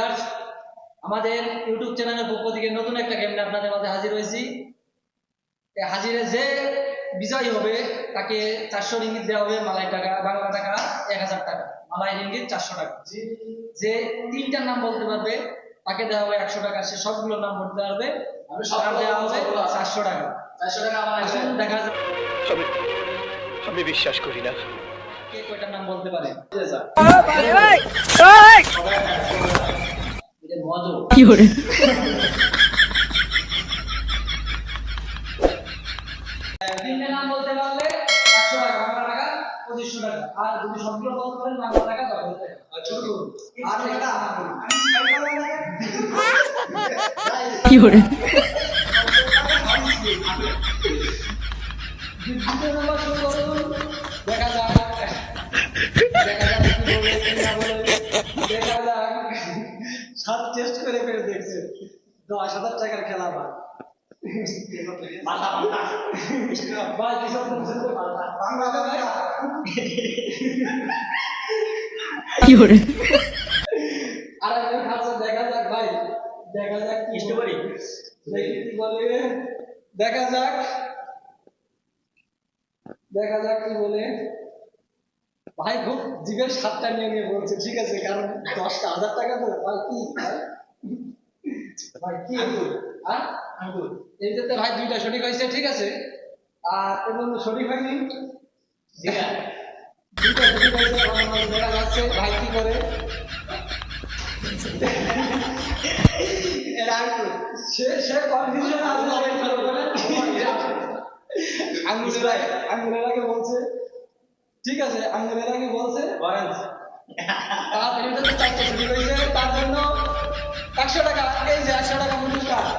Viewers আমাদের YouTube চ্যানেলের পক্ষ থেকে নতুন একটা গেম নিয়ে আপনাদের মাঝে হাজির হয়েছি। এই হাজিরে যে বিজয়ী হবে তাকে চারশো রিঙ্গিত দেওয়া হবে মালাই টাকা বাংলা টাকা এক হাজার টাকা। মালাই রিঙ্গিত চারশো টাকা। যে তিনটার নাম বলতে পারবে তাকে দেওয়া হবে একশো টাকা। সে সবগুলো নাম বলতে পারবে। আমি দেওয়া হবে চারশো টাকা। চারশো টাকা আমার দেখা আমি আমি বিশ্বাস করি না। কে কয়টার নাম বলতে পারে? কি hore তিনটে নাম বলতে পারলে একশো টাকা টাকা পঁচিশশো টাকা। আর যদি সবগুলো বলতে পারেন বাংলা টাকা দশ আর ছোট আর কি hore দশ হাজার টাকার খেলা বা ভাই কি আর দেখা যাক ভাই দেখা যাক কি বলে। দেখি কি বলে। দেখা যাক। দেখা যাক কি বলে। ভাই খুব জিভের সাতটা নিয়ে নিয়ে বলছে ঠিক আছে কারণ দশটা হাজার টাকা তো ভাই কি? ভাই? ভাই কি এইটাতে ভাই দুইটা সঠিক হয়েছে ঠিক আছে? আর এবং সঠিক হয়নি? দুইটা সঠিক হয়েছে দেখা যাচ্ছে। ভাই কি করে? সে সে কনফিউশন আঙ্গুলের আগে। বলছে। ঠিক আছে আঙ্গুলের আগে বলছে। তার হয়েছে তার জন্য একশো টাকা এই যে একশো টাকা এই টাকা।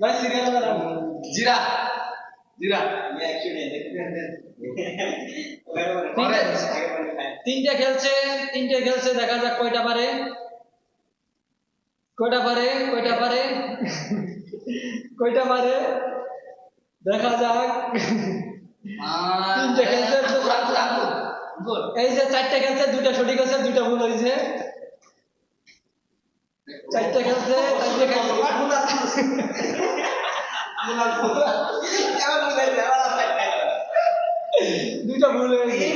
ভাই সিরিয়াল বানাবো জিরা জিরা তিনটে খেলছে তিনটে খেলছে দেখা যাক কয়টা পারে কয়টা পারে কয়টা পারে কয়টা পারে দেখা যাক তিনটে খেলছে এই যে চারটে খেলছে দুইটা সঠিক আছে দুইটা ভুল হয়েছে। চারটে খেলছে চারটে খেলছে। দুইটা ভুল হয়েছে।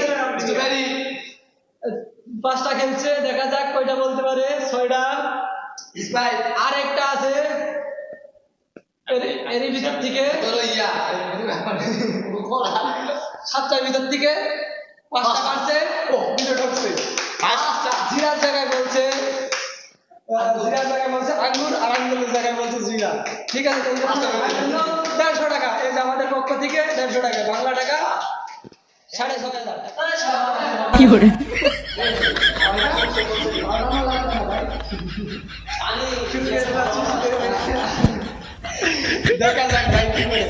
পাঁচটা খেলছে দেখা যাক কয়টা বলতে পারে। ছয়টা। আর একটা আছে। এর- এরই ভিতর থেকে সাতটার ভিতর থেকে পাঁচটা কাটছে ও দুটো ঢুকছে পাঁচটা। জিরার জায়গায় বলছে জিরার জায়গায় বলছে আঙ্গুর আর আঙ্গুরের জায়গায় বলছে জিরা। ঠিক আছে দেড়শো টাকা এই যে আমাদের পক্ষ থেকে দেড়শো টাকা বাংলা টাকা সাড়ে ছয় হাজার কি দেখা যাক ভাই কি করে।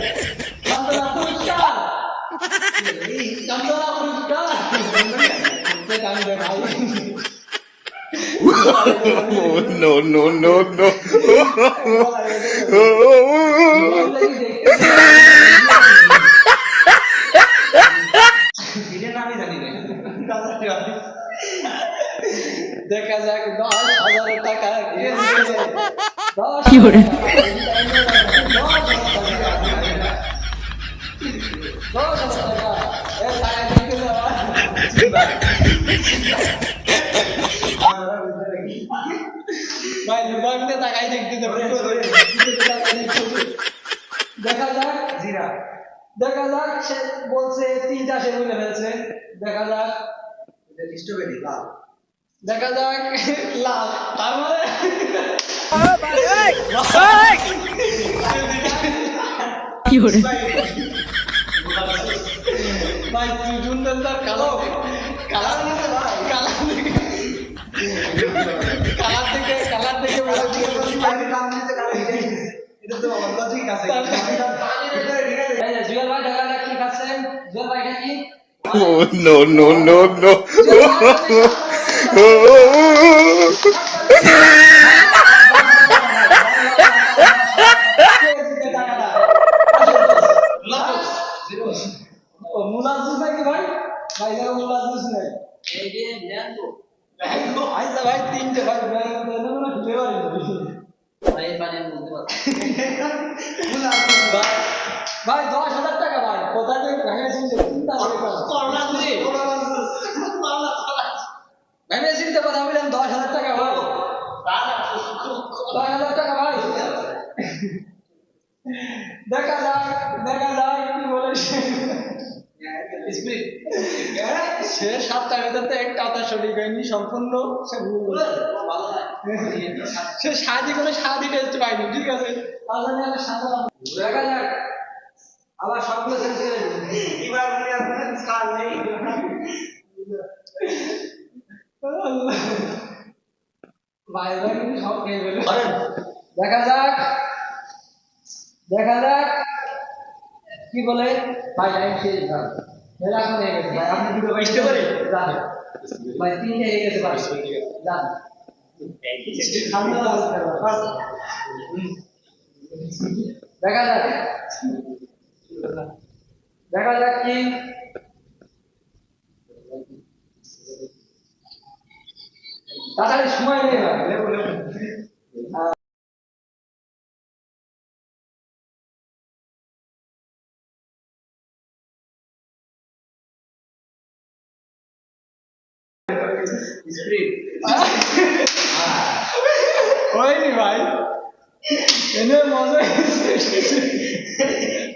কান্দে ভাই no no no no দেখা যাক দশ হাজার টাকা? দশ হাজার টাকা এ টাকা দিতে দেওয়া। ভাই দুর্ভাগ্যে টাকাই দেখতে দেখা যাক। জিরা। দেখা যাক সে বলছে তিনটা সে বলে ফেলছে। দেখা যাক। স্ট্রবেরি লাল দেখা যাক লাল তার মানে কি hore ভাই তুই জুন্দার কালো কালার নিতে ভাই কালার থেকে কালার থেকে কালার থেকে বলা এটা তো লজিক আছে জুয়েল ভাই দেখা যাক কি খাচ্ছেন জুয়েল ভাই এটা কি Oh, no, no, no, no. ও মুলার জুস নাকি ভাই ভাই দেখো মুলার জুস নেই এই যে ম্যাঙ্গো আচ্ছা ভাই তিনটে ভাই ফ্লেভার ভাই এই পানির মধ্যে পাচ্ছি ভাই, দশ হাজার টাকা ভাই। কোথায় থেকে ভেঙে চিনতে ভেঙে চিনতে কথা বললাম দশ হাজার টাকা ভাই। দশ হাজার টাকা ভাই। দেখা যাক দেখা যাক কি বলে সে। সাতটার ভিতর তো একটা কথা সঠিক হয়নি, সম্পূর্ণ সে ভুল সে স্বাদই কোনো স্বাদই টেস্ট পাইনি, ঠিক আছে। দেখা যাক। আবার সবগুলো শেষ করে বাইরে কিন্তু সব খেয়ে ফেলে দেখা যাক। দেখা যাক। কি বলে? ভাই টাইম শেষ ভাই। মেলা হয়ে গেছে ভাই। আপনি দুটো পারে যান ভাই তিনটে হয়ে গেছে ভাই। দেখা যাক। দেখা যাক কি। তাড়াতাড়ি সময় নেই ভাই লেবু লেবু।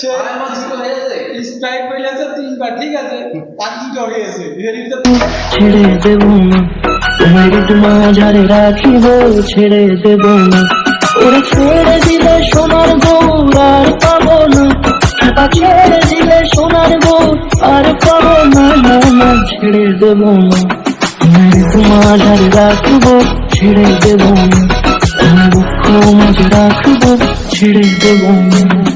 সে স্ট্রাইক পেলেছে তিনবার ঠিক আছে? তার দুটো হয়েছে ছেড়ে দেব না। তোমার মাঝারে রাখিব ছেড়ে দেব না। ওরে ছেড়ে দিলে সোনার গৌর আর পাবো না। ছেড়ে দিলে সোনার গৌর আর পাবো না না না। ছেড়ে দেব না। তোমার রাখব ছেড়ে দেব না। তোমার দুঃখ মাঝে রাখব ছেড়ে দেব না।